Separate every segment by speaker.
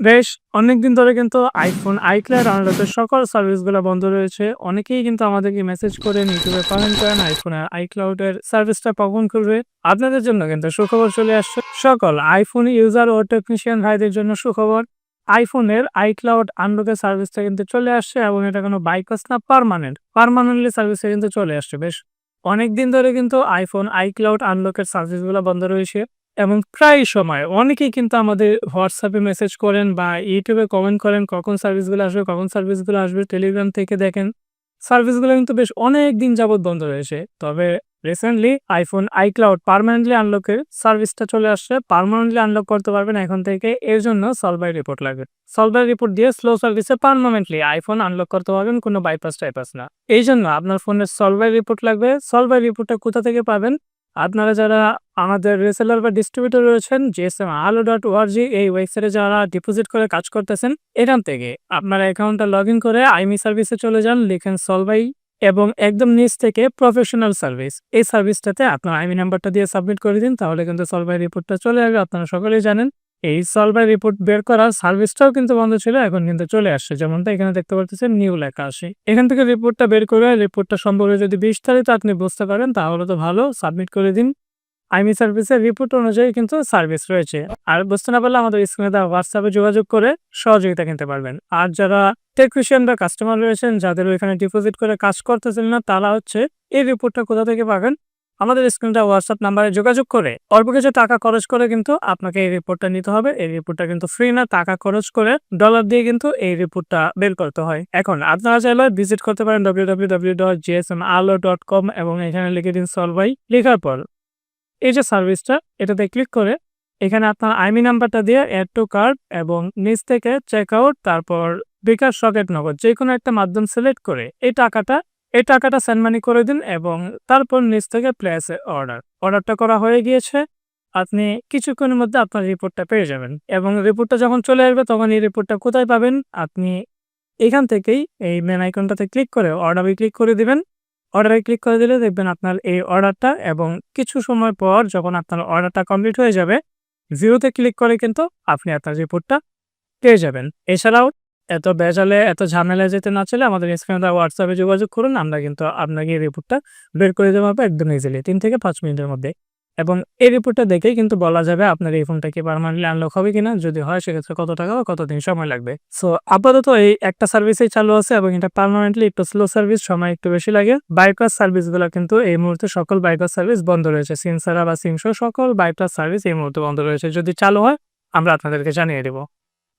Speaker 1: বেশ অনেকদিন ধরে কিন্তু iPhone iCloud আনলকের সকল সার্ভিসগুলো বন্ধ রয়েছে। অনেকেই কিন্তু আমাদেরকে মেসেজ করেন, ইউটিউবে কমেন্ট করেন এর iCloud এর সার্ভিসটা কখন খুলবে? আপনাদের জন্য কিন্তু সুখবর চলে আসছে। সকল আইফোন ইউজার ও টেকনিশিয়ান ভাইদের জন্য সুখবর। আইফোনের iCloud আনলকের সার্ভিসটা কিন্তু চলে আসছে এবং এটা কোনো বাইপাস না পারমানেন্ট পারমানেন্টলি সার্ভিসটা কিন্তু চলে আসছে। বেশ অনেকদিন ধরে কিন্তু iPhone iCloud আনলকের সার্ভিসগুলো বন্ধ রয়েছে এবং প্রায় সময় অনেকেই কিন্তু আমাদের হোয়াটসঅ্যাপে মেসেজ করেন বা ইউটিউবে কমেন্ট করেন কখন সার্ভিসগুলো আসবে, কখন সার্ভিসগুলো আসবে। Telegram থেকে দেখেন। সার্ভিসগুলো কিন্তু বেশ অনেক দিন যাবৎ বন্ধ রয়েছে। তবে রিসেন্টলি iPhone iCloud পার্মানেন্টলি আনলকের সার্ভিসটা চলে আসছে। পার্মানেন্টলি আনলক করতে পারবেন এখন থেকে। এর জন্য সলভ বাই রিপোর্ট লাগবে। সলভ বাই রিপোর্ট দিয়ে স্লো সার্ভিসে পার্মানেন্টলি আইফোন আনলক করতে পারবেন কোনো বাইপাস-টাইপাস না। এই জন্য আপনার ফোনের সলভ বাই রিপোর্ট লাগবে। সলভ বাই রিপোর্টটা কোথা থেকে পাবেন? আপনারা যারা আমাদের রিসেলার বা ডিস্ট্রিবিউটর রয়েছেন জিএসএম আলো ডট ওআরজি এই ওয়েবসাইটে যারা ডিপোজিট করে কাজ করতেছেন, এখান থেকে আপনারা অ্যাকাউন্টটা লগ ইন করে আইমি সার্ভিসে চলে যান, লিখেন সলভাই এবং একদম নিচ থেকে প্রফেশনাল সার্ভিস। এই সার্ভিসটাতে আপনার আইমি নাম্বারটা দিয়ে সাবমিট করে দিন। তাহলে কিন্তু সলভাই রিপোর্টটা চলে আসবে। আপনারা সকলেই জানেন এই সলভ বাই রিপোর্ট বের করার সার্ভিসটাও কিন্তু বন্ধ ছিল। এখন কিন্তু চলে আসছে। যেমনটা এখানে দেখতে পারতেছেন, নিউ লেখা আসে। এখান থেকে রিপোর্টটা বের করে, রিপোর্টটা সম্পর্কে যদি বিস্তারিত আপনি বুঝতে পারেন, তাহলে তো ভালো। সাবমিট করে দিন। আইমি সার্ভিসের রিপোর্ট অনুযায়ী কিন্তু সার্ভিস রয়েছে। আর বুঝতে না পারলে আমাদের স্ক্রিনে দেওয়া হোয়াটসঅ্যাপে যোগাযোগ করে সহযোগিতা কিনতে পারবেন। আর যারা টেকনিশিয়ান বা কাস্টমার রয়েছেন, যাদের ওইখানে ডিপোজিট করে কাজ করতেছেন না, তারা হচ্ছে এই রিপোর্টটা কোথা থেকে পাবেন? আমাদের স্ক্রিনটা হোয়াটসঅ্যাপ নাম্বারে যোগাযোগ করে অল্প কিছু টাকা খরচ করে কিন্তু আপনাকে এই রিপোর্টটা নিতে হবে। এই রিপোর্টটা কিন্তু ফ্রি না। টাকা খরচ করে ডলার দিয়ে কিন্তু এই রিপোর্টটা বের করতে হয়। এখন আপনারা চাইলে ভিজিট করতে পারেন www.gsmalo.com এবং এখানে লিখে দিন সলভ বাই। লেখার পর এই যে সার্ভিসটা এটাতে ক্লিক করে এখানে আপনার আইমি নাম্বারটা দিয়ে এড টু কার্ড এবং নিচ থেকে চেক আউট তারপর বিকাশ সকেট নগদ, যেকোনো একটা মাধ্যম সিলেক্ট করে এই টাকাটা এই টাকাটা সেন্ড মানি করে দিন এবং তারপর নিচ থেকে প্লেস অর্ডার। অর্ডারটা করা হয়ে গিয়েছে। আপনি কিছুক্ষণের মধ্যে আপনার রিপোর্টটা পেয়ে যাবেন এবং রিপোর্টটা যখন চলে আসবে তখন এই রিপোর্টটা কোথায় পাবেন? আপনি এখান থেকেই এই মেন আইকনটাতে ক্লিক করে অর্ডারে ক্লিক করে দিবেন। অর্ডারে ক্লিক করে দিলে দেখবেন আপনার এই অর্ডারটা এবং কিছু সময় পর যখন আপনার অর্ডারটা কমপ্লিট হয়ে যাবে, ভিউতে ক্লিক করে কিন্তু আপনি আপনার রিপোর্টটা পেয়ে যাবেন। এছাড়াও এত বেজালে এত ঝামেলায় যেতে না চাইলে আমাদের স্ক্রিনে দেওয়া WhatsApp যোগাযোগ করুন। আমরা কিন্তু আপনাকে এই রিপোর্টটা বের করে দিতে পারব একদম ইজিলি তিন থেকে পাঁচ মিনিটের মধ্যে। এবং এই রিপোর্টটা দেখেই কিন্তু বলা যাবে আপনার এই ফোনটা কি পার্মানেন্টলি আনলক হবে কিনা? যদি হয় সেক্ষেত্রে কত টাকা বা কতদিন সময় লাগবে। সো আপাতত এই একটা সার্ভিসেই চালু আছে এবং এটা পার্মানেন্টলি একটু স্লো সার্ভিস সময় একটু বেশি লাগে। বাইপাস সার্ভিসগুলো কিন্তু এই মুহূর্তে সকল বাইপাস সার্ভিস বন্ধ রয়েছে। ছাড়া বা সিম সকল বাইপাস সার্ভিস এই মুহূর্তে বন্ধ রয়েছে। যদি চালু হয়, আমরা আপনাদেরকে জানিয়ে দিব।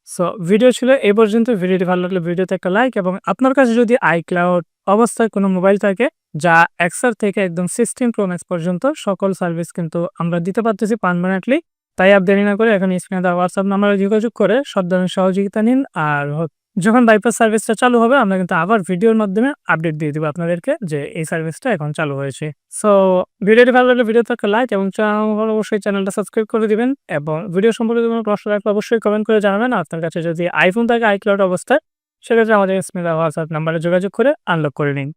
Speaker 1: সো ভিডিও ছিল এই পর্যন্ত। ভিডিওটি ভালো লাগলে ভিডিওতে একটা লাইক এবং আপনার কাছে যদি iCloud অবস্থায় কোনো মোবাইল থাকে, যা এক্সার থেকে একদম 16 প্রো ম্যাক্স পর্যন্ত, সকল সার্ভিস কিন্তু আমরা দিতে পারতেছি পারমানেন্টলি তাই আপ দেরি না করে এখন স্ক্রিনে দেওয়া হোয়াটসঅ্যাপ নাম্বারে যোগাযোগ করে সব ধরনের সহযোগিতা নিন। আর হ যখন বাইপাস সার্ভিসটা চালু হবে, আমরা কিন্তু আবার ভিডিওর মাধ্যমে আপডেট দিয়ে দেবো আপনাদেরকে যে এই সার্ভিসটা এখন চালু হয়েছে। সো ভিডিওটি ভালো লাগলে ভিডিও থাকলে লাইক এবং অবশ্যই চ্যানেলটা সাবস্ক্রাইব করে দিবেন এবং ভিডিও সম্পর্কে কোনো প্রশ্ন থাকলে অবশ্যই কমেন্ট করে জানাবেন। আপনার কাছে যদি আইফোন থাকে আইক্লাউড অবস্থায় সেক্ষেত্রে আমাদের স্মিতা হোয়াটসঅ্যাপ নাম্বারে যোগাযোগ করে আনলক করে নিন।